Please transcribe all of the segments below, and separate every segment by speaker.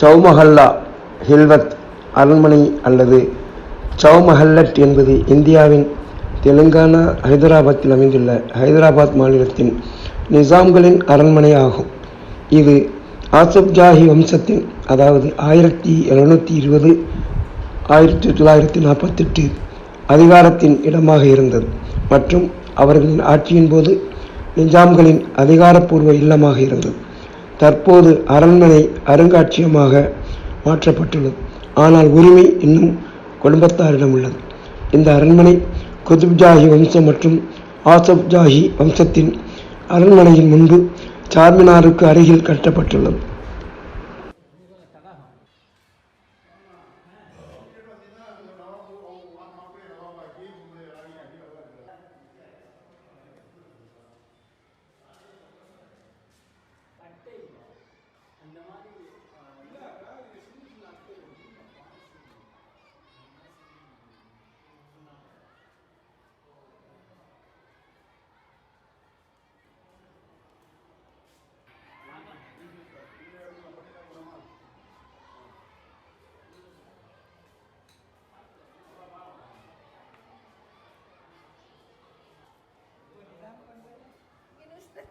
Speaker 1: சௌமஹல்லா ஹில்வத் அரண்மனை அல்லது சௌமஹல்லட் என்பது இந்தியாவின் தெலுங்கானா ஹைதராபாத்தில் அமைந்துள்ள ஹைதராபாத் மாநிலத்தின் நிசாம்களின் அரண்மனை ஆகும். இது ஆசப் ஜாஹி வம்சத்தின் அதாவது ஆயிரத்தி எழுநூற்றி இருபது ஆயிரத்தி தொள்ளாயிரத்தி நாற்பத்தெட்டு அதிகாரத்தின் இடமாக இருந்தது. மற்றும் அவர்களின் ஆட்சியின் போது நிஜாம்களின் அதிகாரப்பூர்வ இல்லமாக இருந்தது. தற்போது அரண்மனை அருங்காட்சியகமாக மாற்றப்பட்டுள்ளது. ஆனால் உரிமை இன்னும் குடும்பத்தாரிடம் உள்ளது. இந்த அரண்மனை குதுப்ஜாஹி வம்சம் மற்றும் ஆசப் ஜாஹி வம்சத்தின் அரண்மனையின் முன்பு சார்மினாருக்கு அருகில் கட்டப்பட்டுள்ளது.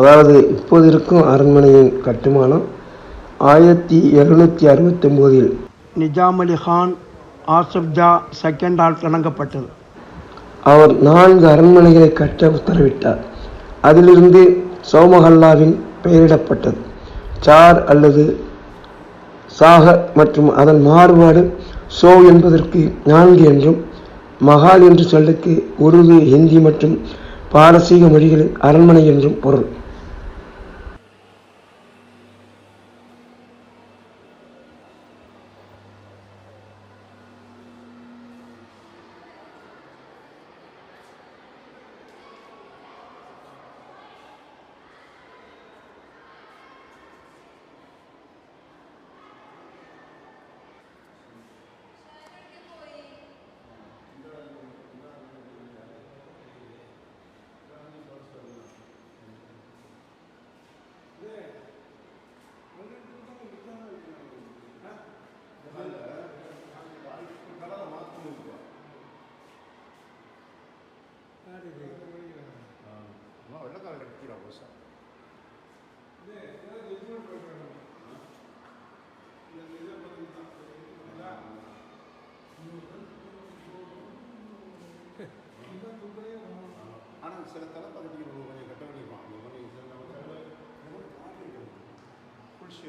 Speaker 1: அதாவது இப்போது இருக்கும் அரண்மனையின் கட்டுமானம் ஆயிரத்தி எழுநூற்றி அறுபத்தொம்போதில் நிஜாம் அலி கான் ஆசப் ஜா செகண்டால் தொடங்கப்பட்டது அவர் நான்கு அரண்மனைகளை கட்ட உத்தரவிட்டார். அதிலிருந்து சோமஹல்லாவின் பெயரிடப்பட்டது. சார் அல்லது சாக மற்றும் அதன் மாறுபாடு சோ என்பதற்கு நான்கு என்றும் மகால் என்று சொல்லுக்கு உருது ஹிந்தி மற்றும் பாரசீக மொழிகளில் அரண்மனை என்றும் பொருள்.
Speaker 2: ஆனால் சில தலைப்பகுதிக்கு நம்ம கொஞ்சம் கட்ட வேண்டியிருப்பான் அந்த மாதிரி சில நம்ம குளிர்ச்சி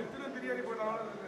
Speaker 3: எத்தனை பிரியாணி போட்டாலும்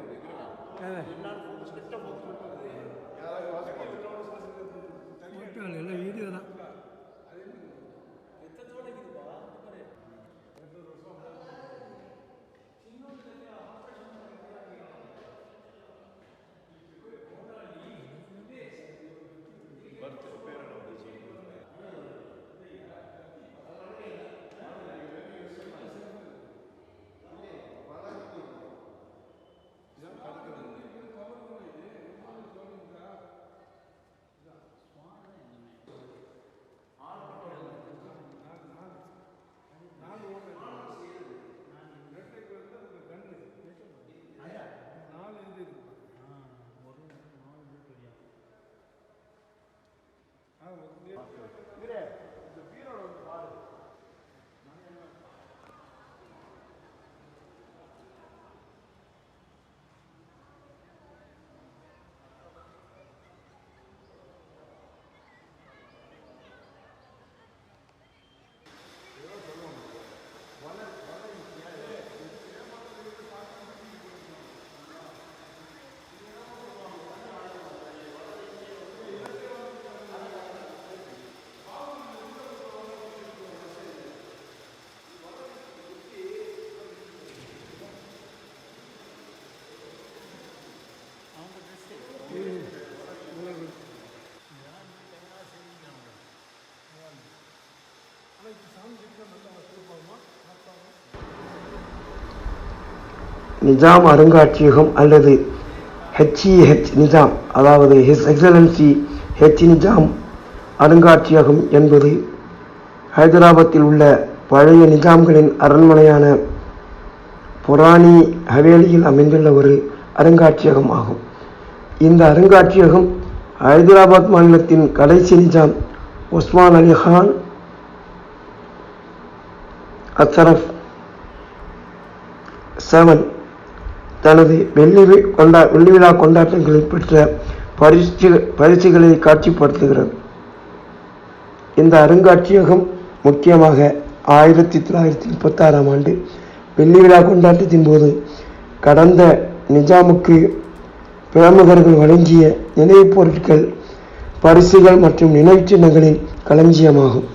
Speaker 2: என்னன்னு
Speaker 3: ஆ ஒரு
Speaker 1: நிஜாம் அருங்காட்சியகம் அல்லது ஹெச்இஹெச் நிஜாம் அதாவது ஹிஸ் எக்ஸலன்சி ஹெச் நிஜாம் அருங்காட்சியகம் என்பது ஹைதராபாத்தில் உள்ள பழைய நிஜாம்களின் அரண்மனையான புராணி ஹவேலியில் அமைந்துள்ள ஒரு அருங்காட்சியகம் ஆகும். இந்த அருங்காட்சியகம் ஹைதராபாத் மாநிலத்தின் கடைசி நிஜாம் உஸ்மான் அலி கான் அசரஃப் செவன் தனது வெள்ளி கொண்டா வெள்ளி விழா கொண்டாட்டங்களில் பெற்ற பரிசு பரிசுகளை காட்சிப்படுத்துகிறது. இந்த அருங்காட்சியகம் முக்கியமாக ஆயிரத்தி தொள்ளாயிரத்தி முப்பத்தாறாம் ஆண்டு வெள்ளி விழா கொண்டாட்டத்தின் போது கடந்த நிஜாமுக்கு பிரமுகர்கள் வழங்கிய நினைவுப் பொருட்கள் பரிசுகள் மற்றும் நினைவுச்சின்னங்களின் களஞ்சியமாகும்.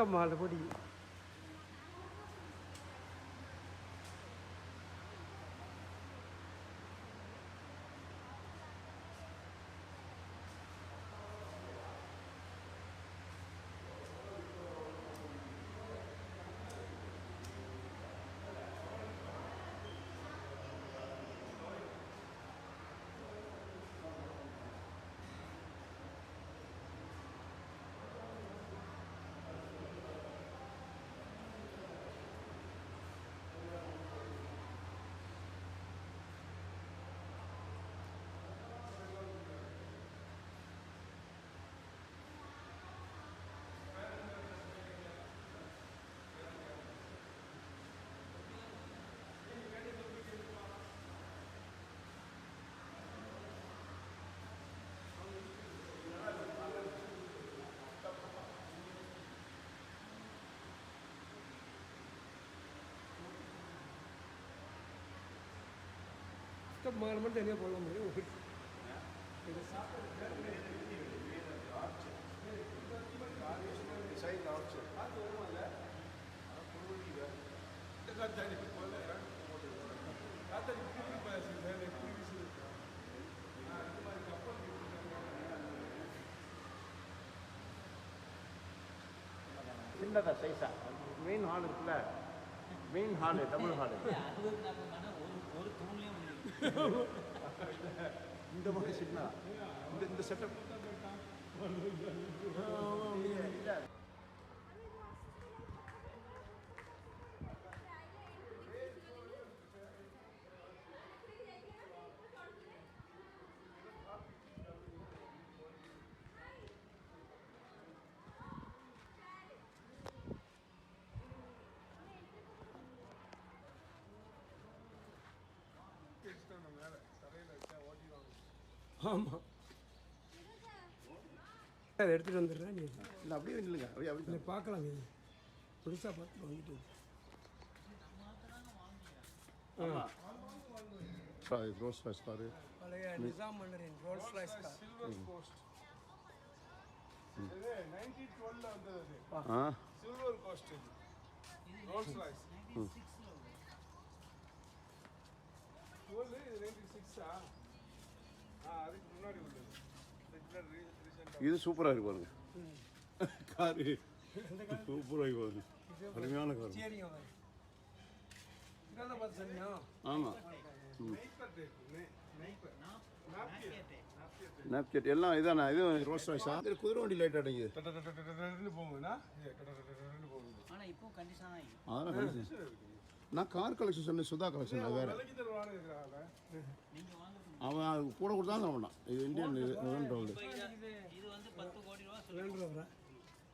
Speaker 3: ก็มรณบุรี மால் மட்டும் தனியாக போட முடியும்
Speaker 2: சின்னதா சைஸா மெயின் ஹால் இருக்குல்ல? மெயின் ஹாலு டபுள் ஹாலு இந்த மாதிரி சிக்னா இந்த இந்த செட்டப் இல்லை
Speaker 3: ஆமாம் அதை எடுத்துகிட்டு வந்துடுறேன் நீ.
Speaker 2: இல்லை அப்படியே இல்லைங்க அப்படியே அப்படியே
Speaker 3: இதை பார்க்கலாம் நீ. புதுசாக பார்த்து வந்துட்டு
Speaker 2: ரோஸ் ரைஸ் காரு
Speaker 3: பழைய நிசாம் மன்னரின் ரோல்ஸ் ராய்ஸ் கார்
Speaker 2: ஆ.
Speaker 4: சில்வர் கோஸ்ட் இது. ரோல்ஸ் ராய்ஸ் டுவெல் இது நைன்டி சிக்ஸா ஆ அதுக்கு முன்னாடி உள்ளது ரீசெண்டாக
Speaker 2: இது சூப்பராக இருக்கு பாருங்க. காரு. சூப்பராக இருக்கு பாருங்க. அருமையான கார். ஆமாம் நாப்கெட் எல்லாம் இதானா? இது ரோஸ் ரைஸா இது குதிரை வண்டி லைட் கழிச்சு நான் கார் கலெக்ஷன் சொன்னேன் சுதா கலெக்ஷன் வேற. அவன் அது கூட கொடுத்தாலும் அவன் இது இந்தியன் இது
Speaker 5: இது இது வந்து பத்து கோடி ரூபா சொல்லுவாங்க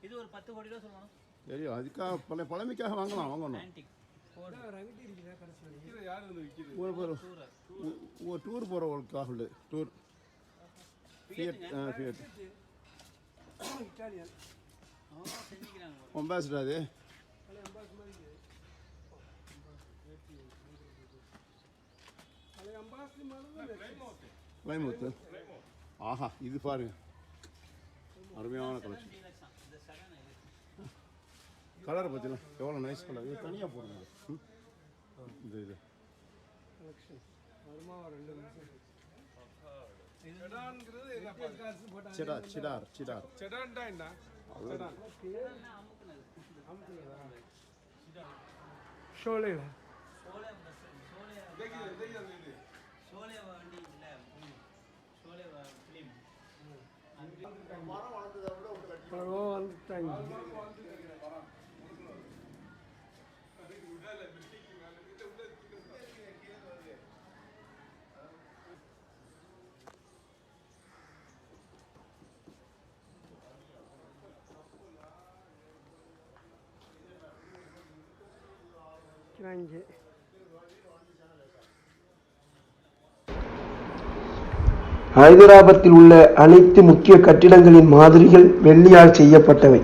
Speaker 5: இது ஒரு பத்து கோடி ரூபா சொல்லுவாங்க
Speaker 2: தெரியும். அதுக்காக பல பழமைக்காக வாங்கலாம் வாங்கணும். ஒரு ஒரு டூர் போகிறவங்களுக்காக டூர் ஃபியட் ஃபியட்
Speaker 5: அவங்க செஞ்சுக்கிறாங்க.
Speaker 2: அம்பாசிடர் அது
Speaker 3: பழைய அம்பாஸ் மாதிரி இருக்குது.
Speaker 2: லைமூத்து ஆஹா இது பாருங்க. அருமையான கலெக்ஷன்
Speaker 5: இந்த
Speaker 2: கலரை பார்த்தீங்கன்னா எவ்வளோ நைஸ் கலர் இது தனியாக போடுங்க. ம்? இது? சிடார் சிடார் சிடார்.
Speaker 4: என்ன செடான் ஷோலைல
Speaker 5: ஷோலே வண்டி இல்லை
Speaker 4: ஷோலே ஃபிலிம் அந்த இது
Speaker 5: சோலே வண்டி இல்லை சோலே
Speaker 1: ஹைதராபாத்தில் உள்ள அனைத்து முக்கிய கட்டிடங்களின் மாதிரிகள் வெள்ளியால் செய்யப்பட்டவை.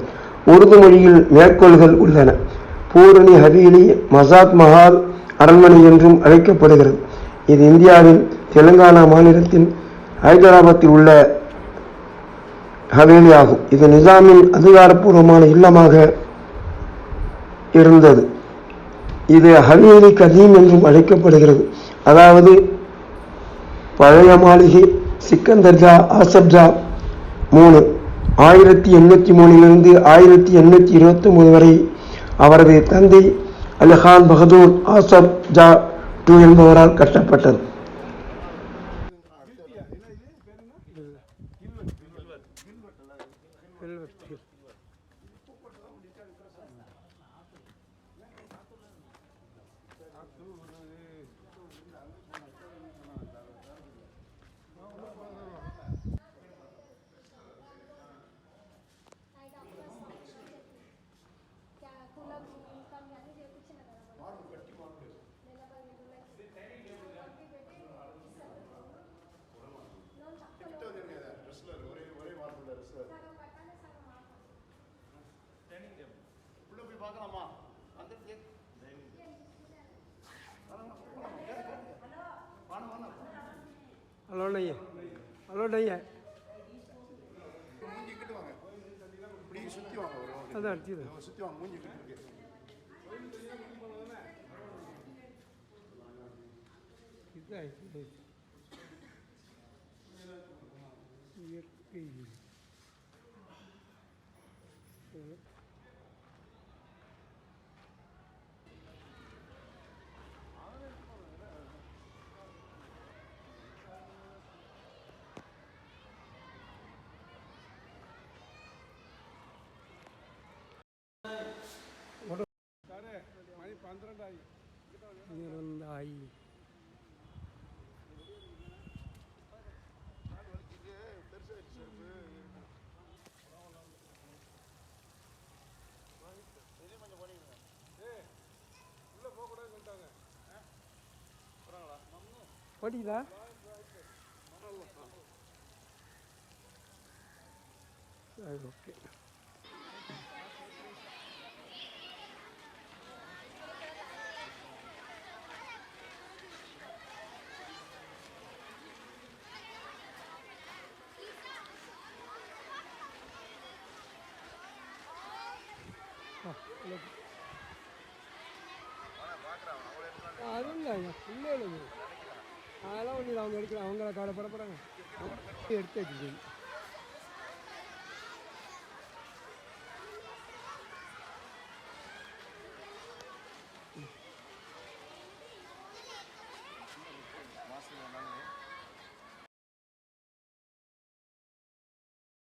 Speaker 1: உருது மொழியில் மேற்கோள்கள் உள்ளன. பூரணி ஹவேலி மசாத் மஹால் அரண்மனை என்றும் அழைக்கப்படுகிறது. இது இந்தியாவின் தெலுங்கானா மாநிலத்தின் ஹைதராபாத்தில் உள்ள ஹவேலி ஆகும். இது நிசாமின் அதிகாரப்பூர்வமான இல்லமாக இருந்தது. இது ஹவேலி கதீம் என்றும் அழைக்கப்படுகிறது. அதாவது பழைய மாளிகை சிக்கந்தர் ஜா ஆசப் ஜா மூணு ஆயிரத்தி எண்ணூற்றி மூணிலிருந்து ஆயிரத்தி எண்ணூற்றி இருபத்தி மூணு வரை அவரது தந்தை அலிகான் பகதூர் ஆசப் ஜா டூ என்பவரால் கட்டப்பட்டது
Speaker 2: Thank you. பார்க்கலாமா? அந்த
Speaker 4: ஹலோ நையா ஹலோ நையா அதான்
Speaker 2: சுற்றி வாங்க மூஞ்சி
Speaker 4: இயற்கை சாரே மணி பன்னிரெண்டாயி இருந்தாயி போட்டிங்களா சரி ஓகே அதுவும் இல்லை இல்லை இல்லை அதெல்லாம் ஒன்றும் அவங்க எடுக்கிற அவங்கள கவலைப்பட போகிறாங்க எடுத்து வச்சுக்கோங்க